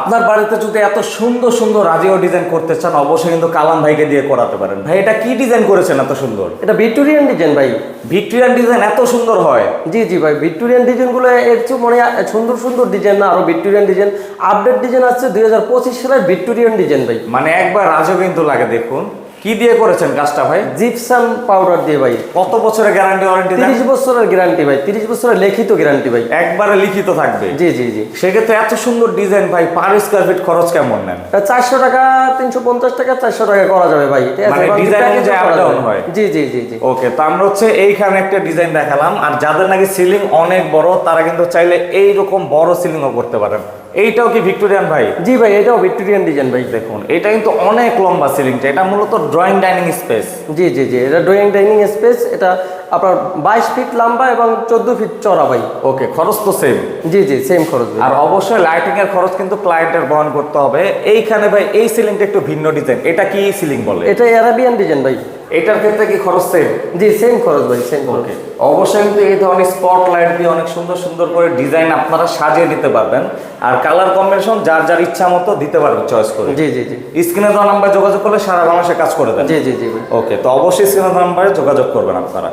আপনার বাড়িতে যদি এত সুন্দর সুন্দর রাজিও ডিজাইন করতে চান অবশ্যই কিন্তু কালাম ভাইকে দিয়ে করাতে পারেন। ভাই এটা কি ডিজাইন করেছেন এত সুন্দর? এটা ভিক্টোরিয়ান ডিজাইন ভাই। ভিক্টোরিয়ান ডিজাইন এত সুন্দর হয়? জি জি ভাই ভিক্টোরিয়ান ডিজাইনগুলো এর চেয়ে মনে হয় সুন্দর সুন্দর ডিজাইন না আরও ভিক্টোরিয়ান ডিজাইন আপডেট ডিজাইন আসছে দুই হাজার পঁচিশ সালের ভিক্টোরিয়ান ডিজাইন ভাই। মানে একবার রাজও কিন্তু লাগে দেখুন। কি দিয়ে করেছেন কাজটা ভাই? জিপসাম পাউডার দিয়ে ভাই। কত বছরের গ্যারান্টি ওয়ারেন্টি দেন? তিরিশ বছরের গ্যারান্টি ভাই তিরিশ বছরের লিখিত গ্যারান্টি ভাই। একবারে লিখিত থাকবে? জি জি জি। সেক্ষেত্রে এত সুন্দর ডিজাইন ভাই পার স্কোয়ার ফিট খরচ কেমন নেন? চারশো টাকা তিনশো পঞ্চাশ টাকা চারশো টাকা করা যাবে ভাই। মানে অনুযায়ী। হয়। জি জি জি জি। ওকে তো আমরা হচ্ছে এইখানে একটা ডিজাইন দেখালাম। আর যাদের নাকি সিলিং অনেক বড় তারা কিন্তু চাইলে এইরকম বড় সিলিংও করতে পারেন। এইটাও কি ভিক্টোরিয়ান ভাই? জি ভাই এটাও ভিক্টোরিয়ান ডিজাইন ভাই। দেখুন এটা কিন্তু অনেক লম্বা সিলিংটা এটা মূলত ড্রয়িং ডাইনিং স্পেস জি জি জি এটা ড্রয়িং ডাইনিং স্পেস এটা আপনার বাইশ ফিট লম্বা এবং চোদ্দ ফিট চড়া ভাই। ওকে খরচ তো সেম জি জি সেম খরচ আর অবশ্যই লাইটিং এর খরচ কিন্তু ক্লায়েন্টের বহন করতে হবে। এইখানে ভাই এই সিলিংটা একটু ভিন্ন ডিজাইন এটা কি সিলিং বলে? এটা অ্যারাবিয়ান ডিজাইন ভাই। এটার ক্ষেত্রে কি খরচ সেম জি সেম খরচ ভাই সেম ওকে অবশ্যই কিন্তু এই ধরনের স্পট লাইট দিয়ে অনেক সুন্দর সুন্দর করে ডিজাইন আপনারা সাজিয়ে দিতে পারবেন। আর কালার কম্বিনেশন যার যার ইচ্ছা মতো দিতে পারবেন চয়েস করে। জি জি জি। স্ক্রিনে দেওয়া নাম্বার যোগাযোগ করলে সারা বাংলাদেশে কাজ করে দেন। জি জি জি ওকে তো অবশ্যই স্ক্রিনে দেওয়া নাম্বারে যোগাযোগ করবেন আপনারা।